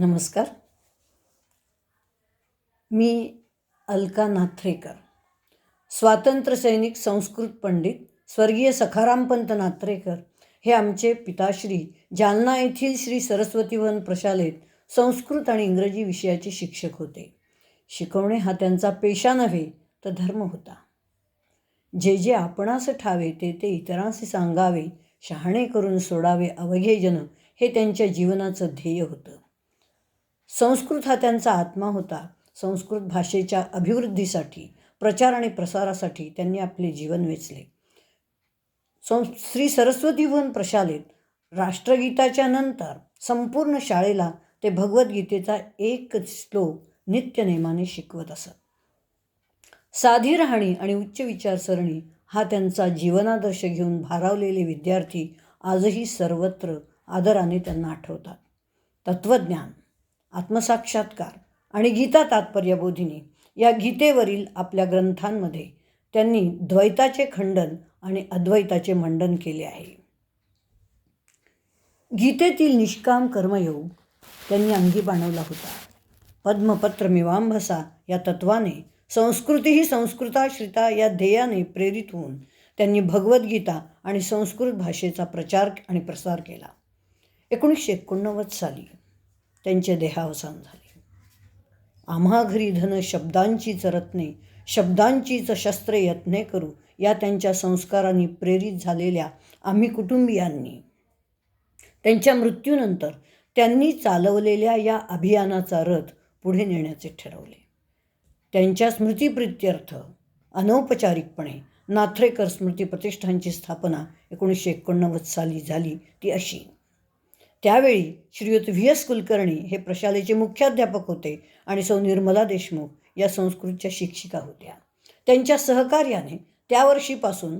नमस्कार. मी अलका नाथ्रेकर स्वातंत्र्य सैनिक संस्कृत पंडित स्वर्गीय सखारामपंत नाथ्रेकर हे आमचे पिताश्री जालना येथील श्री सरस्वतीवन प्रशालेत संस्कृत आणि इंग्रजी विषयाचे शिक्षक होते. शिकवणे हा त्यांचा पेशा नव्हे तर धर्म होता. जे जे आपणास ठावे ते ते इतरांशी सांगावे शहाणे करून सोडावे अवघेजन हे त्यांच्या जीवनाचं ध्येय होतं. संस्कृत हा त्यांचा आत्मा होता. संस्कृत भाषेच्या अभिवृद्धीसाठी प्रचार आणि प्रसारासाठी त्यांनी आपले जीवन वेचले. सं श्री सरस्वतीभुवन प्रशालेत राष्ट्रगीताच्या नंतर संपूर्ण शाळेला ते भगवद्गीतेचा एक श्लोक नित्यनेमाने शिकवत असत. साधी राहणी आणि उच्च विचारसरणी हा त्यांचा जीवनादर्श घेऊन भारावलेले विद्यार्थी आजही सर्वत्र आदराने त्यांना आठवतात. तत्त्वज्ञान आत्मसाक्षात्कार आणि गीता तात्पर्यबोधिनी या गीतेवरील आपल्या ग्रंथांमध्ये त्यांनी द्वैताचे खंडन आणि अद्वैताचे मंडन केले आहे. गीतेतील निष्काम कर्मयोग त्यांनी अंगी बाणवला होता. पद्मपत्र मिवांभसा या तत्वाने संस्कृती ही संस्कृताश्रिता या ध्येयाने प्रेरित होऊन त्यांनी भगवद्गीता आणि संस्कृत भाषेचा प्रचार आणि प्रसार केला. एकोणीसशे एकोणनव्वद साली त्यांचे देहावसान झाले. आम्हा घरी धन शब्दांचीच रत्ने शब्दांचीच शस्त्र यत्ने करू. या त्यांच्या संस्कारांनी प्रेरित झालेल्या आम्ही कुटुंबियांनी. त्यांच्या मृत्यूनंतर त्यांनी चालवलेल्या या अभियानाचा रथ पुढे नेण्याचे ठरवले. त्यांच्या स्मृतिप्रित्यर्थ अनौपचारिकपणे नाथ्रेकर स्मृती प्रतिष्ठानची स्थापना एकोणीसशे एकोणनव्वद साली झाली ती अशी. त्यावेळी श्रीयुत व्ही एस कुलकर्णी हे प्रशालेचे मुख्याध्यापक होते आणि सौ निर्मला देशमुख या संस्कृतच्या शिक्षिका होत्या. त्यांच्या सहकार्याने त्या वर्षीपासून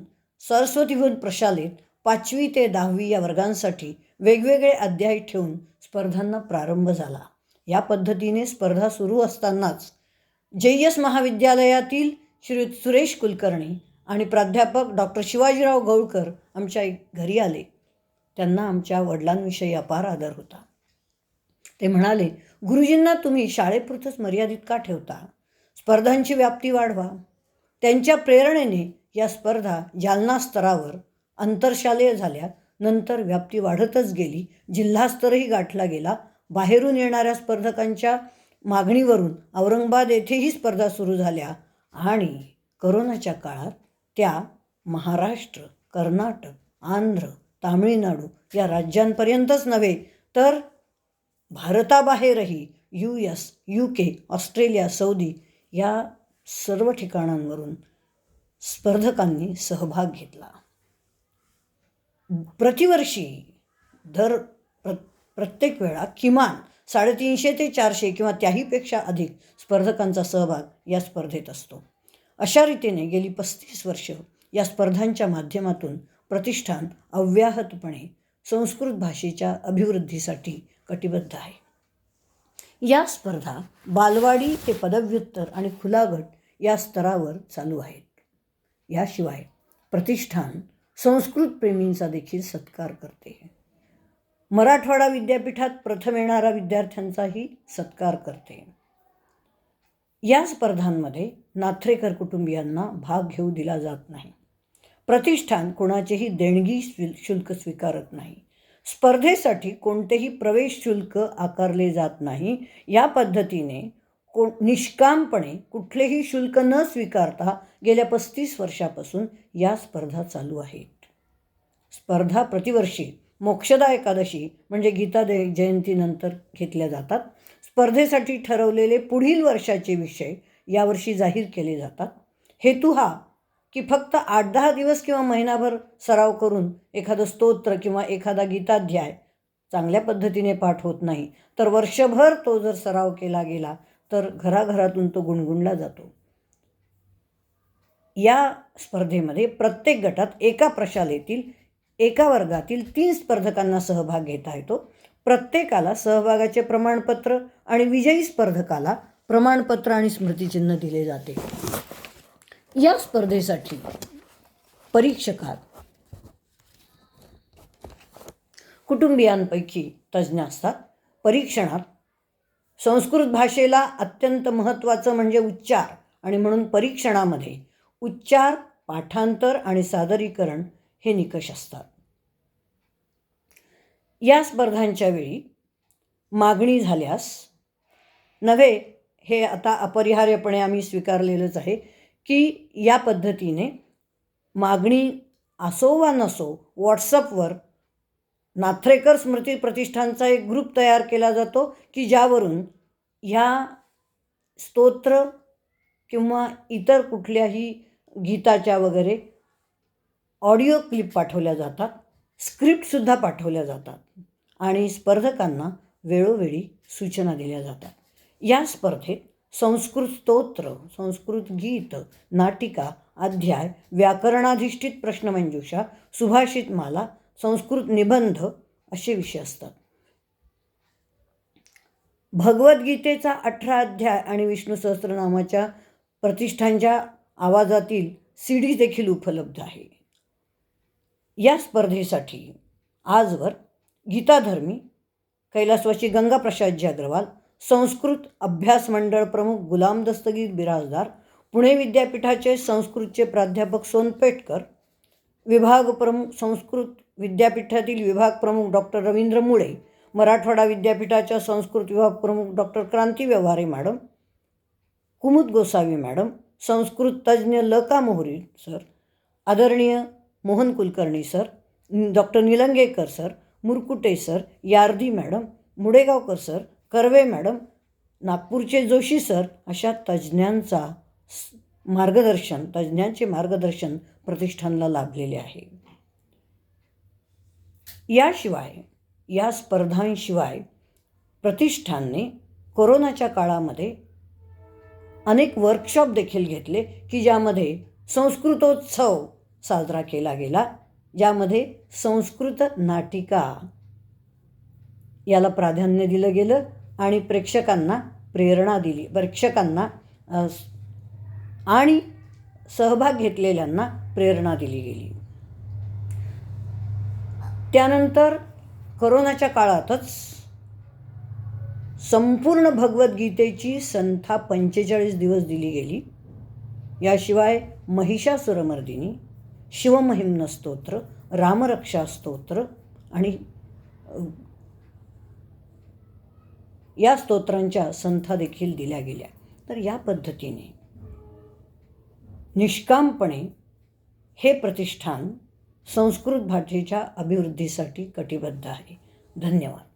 सरस्वतीभुवन प्रशालेत पाचवी ते दहावी या वर्गांसाठी वेगवेगळे अध्याय ठेवून स्पर्धांना प्रारंभ झाला. या पद्धतीने स्पर्धा सुरू असतानाच जे एस महाविद्यालयातील श्री सुरेश कुलकर्णी आणि प्राध्यापक डॉक्टर शिवाजीराव गौळकर आमच्या घरी आले. त्यांना आमच्या वडिलांविषयी अपार आदर होता. ते म्हणाले गुरुजींना तुम्ही शाळेपुरतंच मर्यादित का ठेवता? स्पर्धांची व्याप्ती वाढवा. त्यांच्या प्रेरणेने या स्पर्धा जालना स्तरावर आंतरशालेय झाल्या. नंतर व्याप्ती वाढतच गेली. जिल्हास्तरही गाठला गेला. बाहेरून येणाऱ्या स्पर्धकांच्या मागणीवरून औरंगाबाद येथेही स्पर्धा सुरू झाल्या आणि करोनाच्या काळात त्या महाराष्ट्र कर्नाटक आंध्र तामिळनाडू या राज्यांपर्यंतच नव्हे तर भारताबाहेरही U S U K Australia Saudi या सर्व ठिकाणांवरून स्पर्धकांनी सहभाग घेतला. प्रतिवर्षी दर प्र प्रत्येक वेळा किमान साडेतीनशे ते चारशे किंवा त्याहीपेक्षा अधिक स्पर्धकांचा सहभाग या स्पर्धेत असतो. अशा रीतीने गेली पस्तीस वर्ष या स्पर्धांच्या माध्यमातून प्रतिष्ठान अव्याहतपणे संस्कृत भाषेच्या अभिवृद्धीसाठी कटिबद्ध आहे. या स्पर्धा बालवाडी ते पदव्युत्तर आणि खुला गट या स्तरावर चालू आहेत. याशिवाय प्रतिष्ठान संस्कृत प्रेमींचा देखील सत्कार करते. मराठवाडा विद्यापीठात प्रथम येणाऱ्या विद्यार्थ्यांचाही सत्कार करते. या स्पर्धांमध्ये नाथरेकर कुटुंबियांना भाग घेऊ दिला जात नाही. प्रतिष्ठान कोणाचेही देणगी शुल्क स्वीकारत नाही. स्पर्धेसाठी कोणतेही प्रवेश शुल्क आकारले जात नाही. या पद्धतीने को निष्कामपणे कुठलेही शुल्क न स्वीकारता गेल्या पस्तीस वर्षापासून या स्पर्धा चालू आहेत. स्पर्धा प्रतिवर्षी मोक्षदा एकादशी म्हणजे गीता दे जयंतीनंतर घेतल्या जातात. स्पर्धेसाठी ठरवलेले पुढील वर्षाचे विषय यावर्षी जाहीर केले जातात. हेतू हा की फक्त आठ दहा दिवस किंवा महिनाभर सराव करून एखादं स्तोत्र किंवा एखादा गीताध्याय चांगल्या पद्धतीने पाठ होत नाही तर वर्षभर तो जर सराव केला गेला तर घराघरातून तो गुणगुणला जातो. या स्पर्धेमध्ये प्रत्येक गटात एका प्रशालेतील एका वर्गातील तीन स्पर्धकांना सहभाग घेता येतो. प्रत्येकाला सहभागाचे प्रमाणपत्र आणि विजयी स्पर्धकाला प्रमाणपत्र आणि स्मृतिचिन्ह दिले जाते. या स्पर्धेसाठी परीक्षकात कुटुंबियांपैकी तज्ज्ञ असतात. परीक्षणात संस्कृत भाषेला अत्यंत महत्त्वाचं म्हणजे उच्चार आणि म्हणून परीक्षणामध्ये उच्चार पाठांतर आणि सादरीकरण हे निकष असतात. या स्पर्धांच्या वेळी मागणी झाल्यास नव्हे हे आता अपरिहार्यपणे आम्ही स्वीकारलेलंच आहे की या पद्धतीने मागणी असो वा नसो व्हॉट्सअपवर नाथरेकर स्मृती प्रतिष्ठानचा एक ग्रुप तयार केला जातो की ज्यावरून ह्या स्तोत्र किंवा इतर कुठल्याही गीताच्या वगैरे ऑडिओ क्लिप पाठवल्या जातात स्क्रिप्टसुद्धा पाठवल्या जातात आणि स्पर्धकांना वेळोवेळी सूचना दिल्या जातात. या स्पर्धेत संस्कृत स्तोत्र संस्कृत गीत नाटिका अध्याय व्याकरणाधिष्ठित प्रश्नमंजुषा सुभाषित माला संस्कृत निबंध असे विषय असतात. भगवद्गीतेचा अठरा अध्याय आणि विष्णू सहस्त्रनामाच्या प्रतिष्ठानच्या आवाजातील सी डी देखील उपलब्ध आहे. या स्पर्धेसाठी आजवर गीताधर्मी कैलासवासी गंगाप्रसादजी अग्रवाल संस्कृत अभ्यास मंडळ प्रमुख गुलाम दस्तगीर बिराजदार पुणे विद्यापीठाचे संस्कृतचे प्राध्यापक सोनपेटकर विभाग प्रमुख संस्कृत विद्यापीठातील विभाग प्रमुख डॉक्टर रवींद्र मुळे मराठवाडा विद्यापीठाच्या संस्कृत विभाग प्रमुख doctor Kranti Vyavahare madam Kumud Gosavi madam Sanskrit तज्ज्ञ लका मोहरी सर आदरणीय Mohan Kulkarni sir doctor Nilangekar sir Murkute sir Yardi madam Mudegaonkar sir Karve madam नागपूरचे जोशी सर अशा तज्ज्ञांचा मार्गदर्शन तज्ज्ञांचे मार्गदर्शन प्रतिष्ठानला लाभलेले आहे. याशिवाय या स्पर्धांशिवाय प्रतिष्ठानने कोरोनाच्या काळामध्ये अनेक वर्कशॉप देखील घेतले की ज्यामध्ये संस्कृतोत्सव साजरा केला गेला ज्यामध्ये संस्कृत नाटिका याला प्राधान्य दिलं गेलं आणि प्रेक्षकांना प्रेरणा दिली. प्रेक्षकांना आणि सहभाग घेतलेल्यांना प्रेरणा दिली गेली. त्यानंतर करोनाच्या काळातच संपूर्ण भगवद्गीतेची संथा पंचेचाळीस दिवस दिली गेली. याशिवाय महिषासुरमर्दिनी शिवमहिम्न स्तोत्र रामरक्षा स्तोत्र आणि या स्तोत्रांच्या संथा देखील दिल्या गेल्या. तर या पद्धतीने निष्कामपणे हे प्रतिष्ठान संस्कृत भाषेच्या अभिवृद्धीसाठी कटिबद्ध आहे. धन्यवाद.